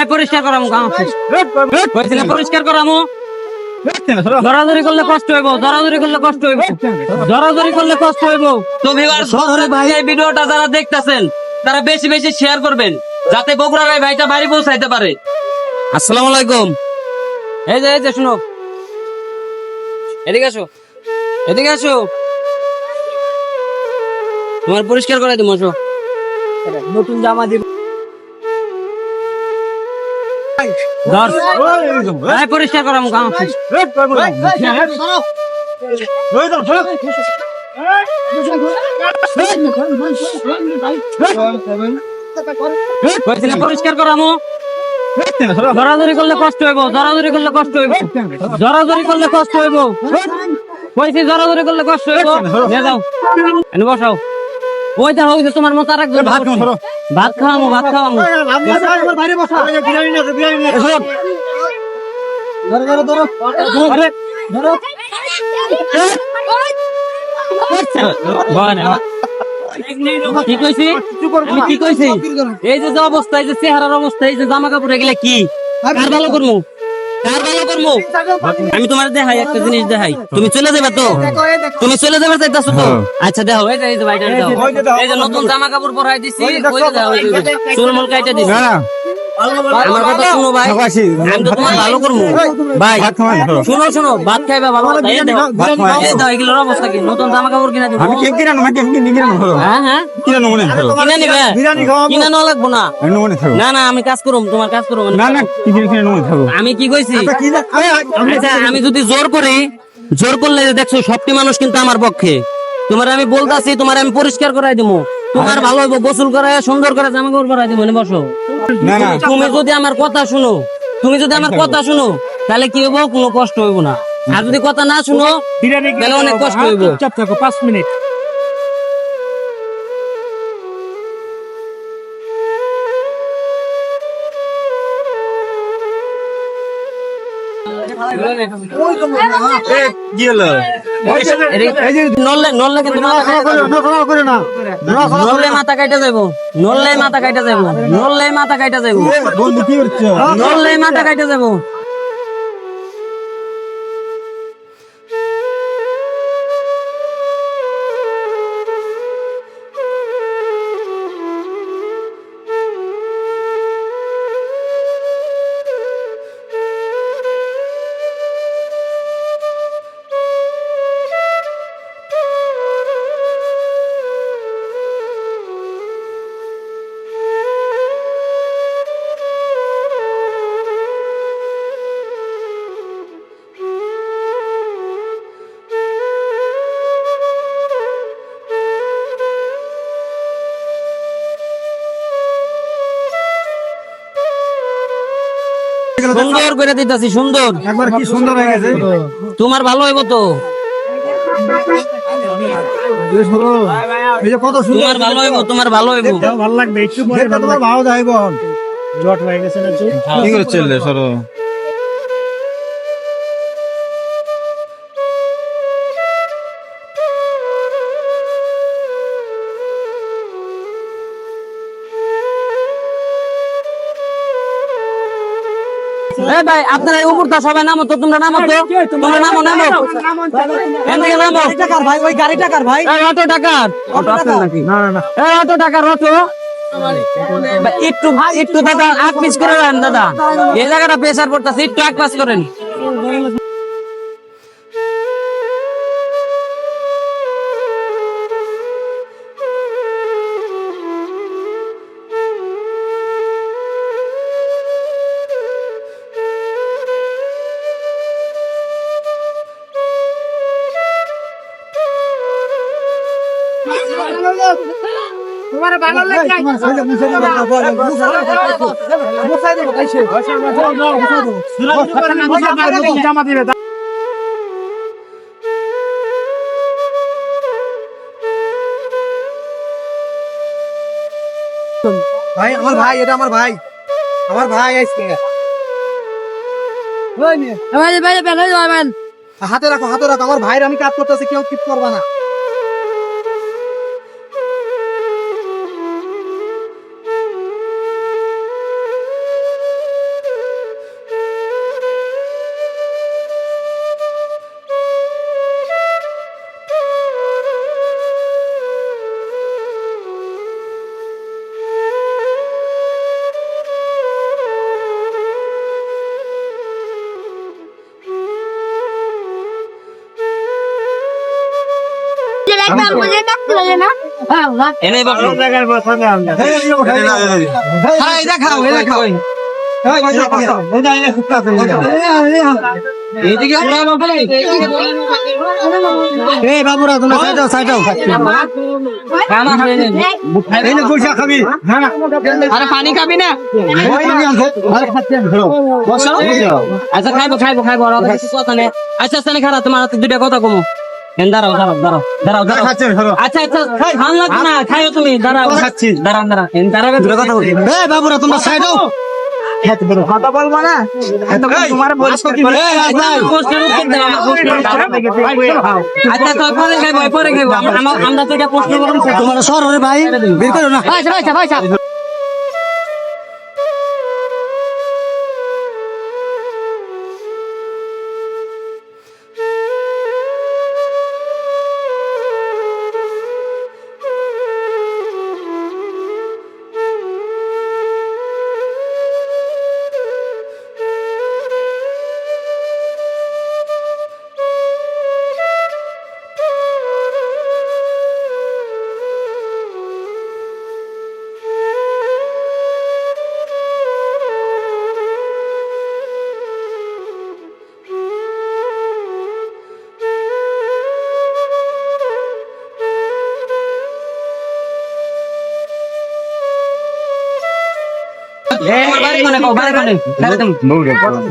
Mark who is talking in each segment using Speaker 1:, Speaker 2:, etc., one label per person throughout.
Speaker 1: এই পরিষ্কার করামু পরিষ্কার করামু। দরাদরি করলে কষ্ট হইব দরাদরি করলে কষ্ট হইব। দরাদরি করলে কষ্ট হইব। তো ভাই এই ভিডিওটা যারা দেখতাছেন তারা বেশি বেশি শেয়ার করবেন যাতে বগুড়ার এই ভাইটা বাড়ি পৌঁছাইতে পারে। আসসালামু আলাইকুম। এই যে এই যে শুনো। এদিকে আসো। এদিকে আসো। তোমার পরিষ্কার করে দিবো নতুন জামা দিব। ধর এই পরিষ্কার করামু কইছিলা পরিষ্কার করামু দরাদরি করলে কষ্ট হইব দরাদরি করলে কষ্ট হইব দরাদরি করলে কষ্ট হইব কইছি দরাদরি করলে কষ্ট হইব যাও এনে তোমার মতো আর একজন ভাত ভাত খাওয়ামু বনে। কি কইছি? আমি কি কইছি? এই যে যে অবস্থা এই যে চেহারার অবস্থা এই যে জামা কাপড় এগুলা কি? ভালো করব কার ভালো করব আমি তোমার দেখাই একটা জিনিস দেখাই। তুমি চলে যাবে তো? তুমি চলে যাবে চাইতেছো তো? আচ্ছা দেখো এই যে ভাইটা এই যে নতুন জামা কাপড় পরাই দিছি চুল যে কাইটা দিছি। আমার কথা শুনো ভাই। আমি তো তোমার ভালো করব। ভাই শুনো শুনো ভাত খাইবা ভালো দাও। এগুলোর অবস্থা কি? নতুন জামা কাপড় কিনা দিব।
Speaker 2: আমি কেক কিনা নয় কেক কিনা নয়
Speaker 1: হ্যাঁ হ্যাঁ।
Speaker 2: কিনা নয় মনে
Speaker 1: কিনা নিবে। কিনা নেওয়া লাগবো না।
Speaker 2: আমি থাকো।
Speaker 1: না না আমি কাজ করুম তোমার কাজ করুম।
Speaker 2: না না কিনা কিনা নয় থাকো।
Speaker 1: আমি কি কইছি? আচ্ছা আমি যদি জোর করি জোর করলে দেখছ সবটি মানুষ কিন্তু আমার পক্ষে। তোমার আমি বলতাছি তোমার আমি পরিষ্কার করাই দিবো তোমার ভালো হইব গোসল করাই সুন্দর করে জামা কাপড় পরাই দিব বসো।
Speaker 2: না না।
Speaker 1: তুমি যদি আমার কথা শুনো তুমি যদি আমার কথা শুনো তাহলে কি হইব? কোনো কষ্ট হইব না। আর যদি কথা না শুনো তাহলে অনেক কষ্ট হইব।
Speaker 3: চুপ থাকো পাঁচ মিনিট।
Speaker 2: কি হলো?
Speaker 1: নললে নললে কিন্তু মাথা। নললে কাটা যাইবো। নললে মাথা কাটা যাইবো। নললে মাথা কাটা যাইবো।
Speaker 2: বন্ধু কি করছ
Speaker 1: নললে মাথা কাইটা যাইবো। সুন্দর করে দিতেছি সুন্দর।
Speaker 2: একবার কি সুন্দর হয়ে গেছে?
Speaker 1: তোমার ভালো হইব তো।
Speaker 2: কত সুন্দর
Speaker 1: তোমার ভালো হইব তোমার ভালো হইব।
Speaker 3: ভালো লাগবে একটু
Speaker 2: তোমার ভালো
Speaker 3: জট হয়ে গেছে না
Speaker 2: কি করে চললে সরো?
Speaker 1: এ ভাই আপনারা এই উপরটা সবাই নামো তো তোমরা নামো তো। তোমরা নামো নামো। থেকে নামো।
Speaker 3: টাকার ভাই ওই গাড়ি টাকার ভাই।
Speaker 1: এই অটো টাকার। অটো আছে নাকি?
Speaker 3: না না না।
Speaker 1: এই অটো টাকার অটো। একটু একটু দাদা আট পিস করে দাদা। এই জায়গাটা প্রেসার পড়তেছে একটু এক পাস করেন।
Speaker 3: জামা দিবে
Speaker 2: ভাই আমার ভাই এটা আমার ভাই। আমার ভাই আজকে হাতে রাখো হাতে রাখো। আমার ভাইয়ের আমি কাজ করতেছি কেউ ঠিক করবা না। বাবুরা তোমরা দাও
Speaker 1: খানা খাবে আরে পানি খাবি না আচ্ছা খাইবো খাইবো খাইবো আচ্ছা আচ্ছা খারাপ তোমার দুইটা কথা কমো দাঁড়াও দাঁড়াও দাঁড়াও দাঁড়াও দাঁড়াও
Speaker 2: খাচ্ছি আমি ধরো
Speaker 1: আচ্ছা আচ্ছা ভালো লাগবে না খাইও তুমি দাঁড়াও
Speaker 2: খাচ্ছি।
Speaker 1: দাঁড়াও দাঁড়াও দাঁড়াবে
Speaker 2: দূরে কথা বলি এই বাবুরা তোমরা সাইড দাও
Speaker 3: কথা বলব না তোমার বলিস কি
Speaker 2: এই ভাই ভাই
Speaker 1: প্রশ্নের উত্তর দাও আমার। আচ্ছা তো এটা প্রশ্ন করব
Speaker 2: তোমার ভাই বের করো না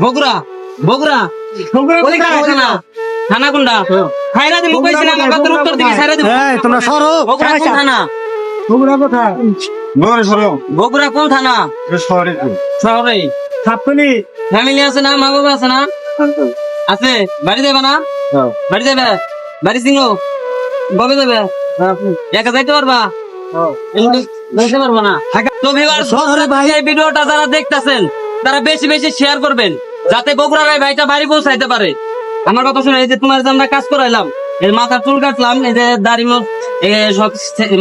Speaker 1: বগুড়া। বগুড়া থানা থানা কোনটা? খাইরা দিমু কইছি না আমার কথার উত্তর দিবি ছাইরা দিমু
Speaker 2: এই তোমরা সরো।
Speaker 1: বগুড়া কোন থানা?
Speaker 3: তোমরা কথা
Speaker 1: বগুড়া কোন থানা? শহরে
Speaker 3: ছাপনি
Speaker 1: ফ্যামিলি আছে না মা বাবা আছে না? আছে? বাড়ি যাবে না? বাড়ি যাবে বাড়ি সিংহ? কবে যাবে একা যাইতে পারবা? যাইতে পারব না। তো viewers,
Speaker 2: শহরে ভাই।
Speaker 1: এই ভিডিওটা যারা দেখতেছেন তারা বেশি বেশি শেয়ার করবেন যাতে বগুড়ার এই ভাইটা বাড়ি পৌঁছাইতে পারে। আমার কথা শুনে এই যে তোমার যে আমরা কাজ করাইলাম এই মাথার চুল কাটলাম এই যে দাড়ি সব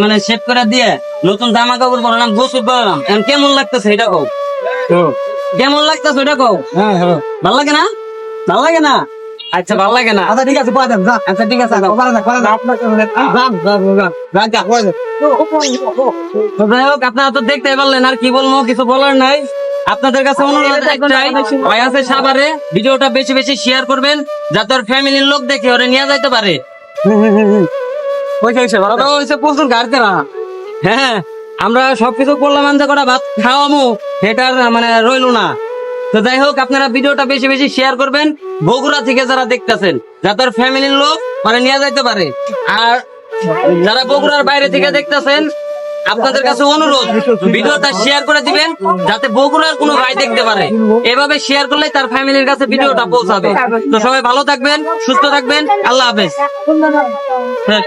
Speaker 1: মানে শেভ করে দিয়ে নতুন জামা কাপড় পরালাম গোসল এখন কেমন লাগতেছে এটা কও? কেমন লাগতেছে ওটা কও?
Speaker 2: হ্যাঁ হ্যাঁ
Speaker 1: লাগে না? ভালো লাগে না? আচ্ছা ভালো লাগে না?
Speaker 2: আচ্ছা ঠিক আছে পা দেন যা।
Speaker 1: আচ্ছা ঠিক আছে তো যাই হোক আপনারা তো দেখতে পারলেন আর কি বলব কিছু বলার নাই। আপনাদের কাছে অনুরোধ একটাই ভাই আছে সাভারে। ভিডিওটা বেশি বেশি শেয়ার করবেন যাতে ওর ফ্যামিলির লোক দেখে ওরে নিয়ে যাইতে পারে। পয়সা হয়েছে ভালো হয়েছে প্রচুর গাড়িতে না হ্যাঁ আমরা সবকিছু করলাম আনতে করা ভাত খাওয়ামু সেটার মানে রইল না। তো যাই হোক, আপনারা ভিডিওটা বেশি বেশি শেয়ার করবেন। বগুড়া থেকে যারা দেখতেছেন যাতে ফ্যামিলির লোক মানে নিয়ে যাইতে পারে। আর যারা বগুড়ার বাইরে থেকে দেখতেছেন, আপনাদের কাছে অনুরোধ, ভিডিওটা শেয়ার করে দিবেন, যাতে বগুড়ার কোনো ভাই দেখতে পারে। এভাবে শেয়ার করলে তার ফ্যামিলির কাছে ভিডিওটা পৌঁছাবে। তো সবাই ভালো থাকবেন, সুস্থ থাকবেন, আল্লাহ হাফেজ। হ্যাঁ।